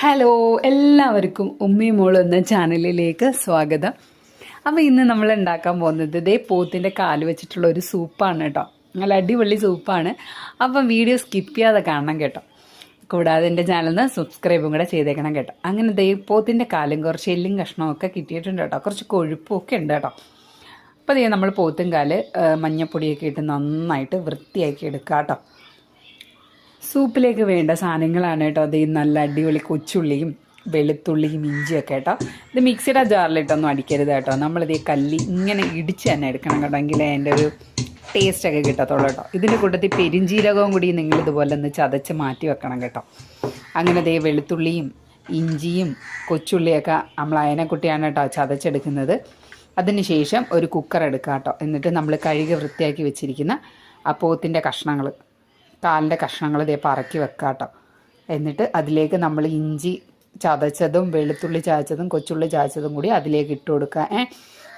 Hello എല്ലാവർക്കും ഉമ്മി മോൾ എന്ന ചാനലിലേക്ക് സ്വാഗതം. അപ്പോൾ ഇന്ന് നമ്മൾ ഉണ്ടാക്കാൻ പോകുന്നത് ഇതേ പോത്തിന്റെ കാൽ വെച്ചിട്ടുള്ള ഒരു സൂപ്പാണ് കേട്ടോ. നല്ല അടിപൊളി സൂപ്പാണ്. അപ്പം വീഡിയോ സ്കിപ്പ് ചെയ്യാതെ കാണണം കേട്ടോ. കൂടാതെ എന്റെ ചാനലിന് സബ്സ്ക്രൈബും കൂടെ ചെയ്തേക്കണം കേട്ടോ. അങ്ങനെ ദേ പോത്തിന്റെ കാലും കുറച്ച് എല്ലും കഷ്ണവും ഒക്കെ കിട്ടിയിട്ടുണ്ട് കേട്ടോ. കുറച്ച് കൊഴുപ്പും ഒക്കെ ഉണ്ട് കേട്ടോ. അപ്പോൾ ദേ നമ്മൾ പോത്തും കാൽ മഞ്ഞപ്പൊടിയൊക്കെ ഇട്ട് നന്നായിട്ട് വൃത്തിയാക്കി എടുക്കാം കേട്ടോ. സൂപ്പിലേക്ക് വേണ്ട സാധനങ്ങളാണ് കേട്ടോ. അത് നല്ല അടിപൊളി കൊച്ചുള്ളിയും വെളുത്തുള്ളിയും ഇഞ്ചിയൊക്കെ കേട്ടോ. ഇത് മിക്സിയുടെ ജാറിലിട്ടൊന്നും അടിക്കരുത് കേട്ടോ. നമ്മളിത് ഈ കല്ലി ഇങ്ങനെ ഇടിച്ച് തന്നെ എടുക്കണം കേട്ടോ. എങ്കിലേ അതിന്റെ ഒരു ടേസ്റ്റൊക്കെ കിട്ടത്തുള്ളൂ കേട്ടോ. ഇതിന്റെ കൂട്ടത്തിൽ പെരിഞ്ചീരകവും കൂടി നിങ്ങൾ ഇതുപോലെ ഒന്ന് ചതച്ച് മാറ്റി വെക്കണം കേട്ടോ. അങ്ങനെ ദേ വെളുത്തുള്ളിയും ഇഞ്ചിയും കൊച്ചുള്ളിയൊക്കെ നമ്മൾ അയനക്കുട്ടിയാണ് കേട്ടോ ചതച്ചെടുക്കുന്നത്. അതിനുശേഷം ഒരു കുക്കർ എടുക്കുക കേട്ടോ. എന്നിട്ട് നമ്മൾ കഴുകി വൃത്തിയാക്കി വെച്ചിരിക്കുന്ന ആ പോത്തിന്റെ കഷ്ണങ്ങൾ. കാലിന്റെ കഷ്ണങ്ങൾ ഇതേ പറക്കി വെക്കുക കേട്ടോ എന്നിട്ട് അതിലേക്ക് നമ്മൾ ഇഞ്ചി ചതച്ചതും വെളുത്തുള്ളി ചതച്ചതും കൊച്ചുള്ളി ചതച്ചതും കൂടി അതിലേക്ക് ഇട്ട് കൊടുക്കുക.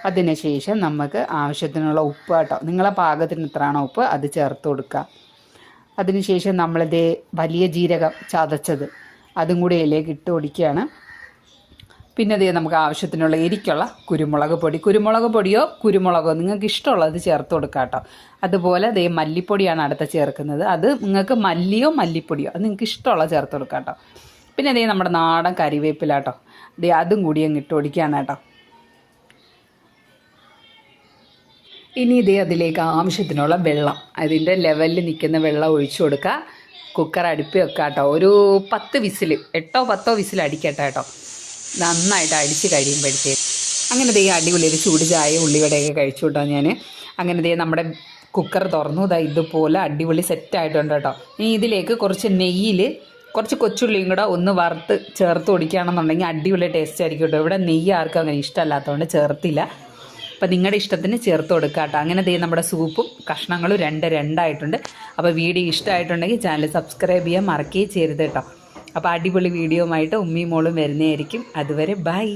അതിനുശേഷം നമുക്ക് ആവശ്യത്തിനുള്ള ഉപ്പ് കേട്ടോ. നിങ്ങളെ പാകത്തിന് എത്രയാണോ ഉപ്പ്? അത് ചേർത്ത് കൊടുക്കുക. അതിനുശേഷം നമ്മളിതേ വലിയ ജീരകം ചതച്ചത്. അതും കൂടി അതിലേക്ക് ഇട്ട് കൊടുക്കുകയാണ്. പിന്നെ അതേ നമുക്ക് ആവശ്യത്തിനുള്ള എരിക്കുള്ള കുരുമുളക് പൊടി. കുരുമുളക് പൊടിയോ കുരുമുളകോ നിങ്ങൾക്ക് ഇഷ്ടമുള്ളത് ചേർത്ത് കൊടുക്കാം കേട്ടോ. അതുപോലെ ദേ മല്ലിപ്പൊടിയാണ് അടുത്ത ചേർക്കുന്നത്. അത് നിങ്ങൾക്ക് മല്ലിയോ മല്ലിപ്പൊടിയോ അത് നിങ്ങൾക്ക് ഇഷ്ടമുള്ളത് ചേർത്ത് കൊടുക്കാം കേട്ടോ. പിന്നെ അതേ നമ്മുടെ നാടൻ കറിവേപ്പില കേട്ടോ. ദേ അതും കൂടി അങ്ങ് ഇട്ട് ഒടിക്കുകയാണ് കേട്ടോ. ഇനി ഇതേ അതിലേക്ക് ആവശ്യത്തിനുള്ള വെള്ളം. അതിന്റെ ലെവലിൽ നിൽക്കുന്ന വെള്ളം ഒഴിച്ചു കൊടുക്കുക. കുക്കർ അടുപ്പി വെക്കുക കേട്ടോ. ഒരു പത്ത് വിസിൽ എട്ടോ പത്തോ വിസിൽ അടിക്കട്ടെ കേട്ടോ. നന്നായിട്ട് അടിച്ച് കഴിയുമ്പോഴത്തേക്ക് അങ്ങനെ ദേ അടിപൊളി ഒരു ചൂട് ചായ ഉള്ളിവടയൊക്കെ കഴിച്ചു കേട്ടോ ഞാൻ അങ്ങനെ ദേ നമ്മുടെ കുക്കർ തുറന്നു. ഇതാ ഇതുപോലെ അടിപൊളി സെറ്റായിട്ടുണ്ട് കേട്ടോ. ഇനി ഇതിലേക്ക് കുറച്ച് നെയ്യിൽ കുറച്ച് കൊച്ചുള്ളിയും കൂടെ ഒന്ന് വറുത്ത് ചേർത്ത് കൊടുക്കുകയാണെന്നുണ്ടെങ്കിൽ അടിപൊളി ടേസ്റ്റ് ആയിരിക്കും കേട്ടോ. ഇവിടെ നെയ്യ് ആർക്കും അങ്ങനെ ഇഷ്ടമല്ലാത്തതുകൊണ്ട് ചേർത്തില്ല. അപ്പോൾ നിങ്ങളുടെ ഇഷ്ടത്തിന് ചേർത്ത് കൊടുക്കുക കേട്ടോ. അങ്ങനെ ദേ നമ്മുടെ സൂപ്പും കഷ്ണങ്ങളും രണ്ട് രണ്ടായിട്ടുണ്ട്. അപ്പോൾ വീഡിയോ ഇഷ്ടമായിട്ടുണ്ടെങ്കിൽ ചാനൽ സബ്സ്ക്രൈബ് ചെയ്യാൻ മറക്കുകയും ചെയ്യരുത് കേട്ടോ. അപ്പോൾ അടിപൊളി വീഡിയോ ആയിട്ട് ഉമ്മയും മോളും വരുന്നതായിരിക്കും. അതുവരെ ബൈ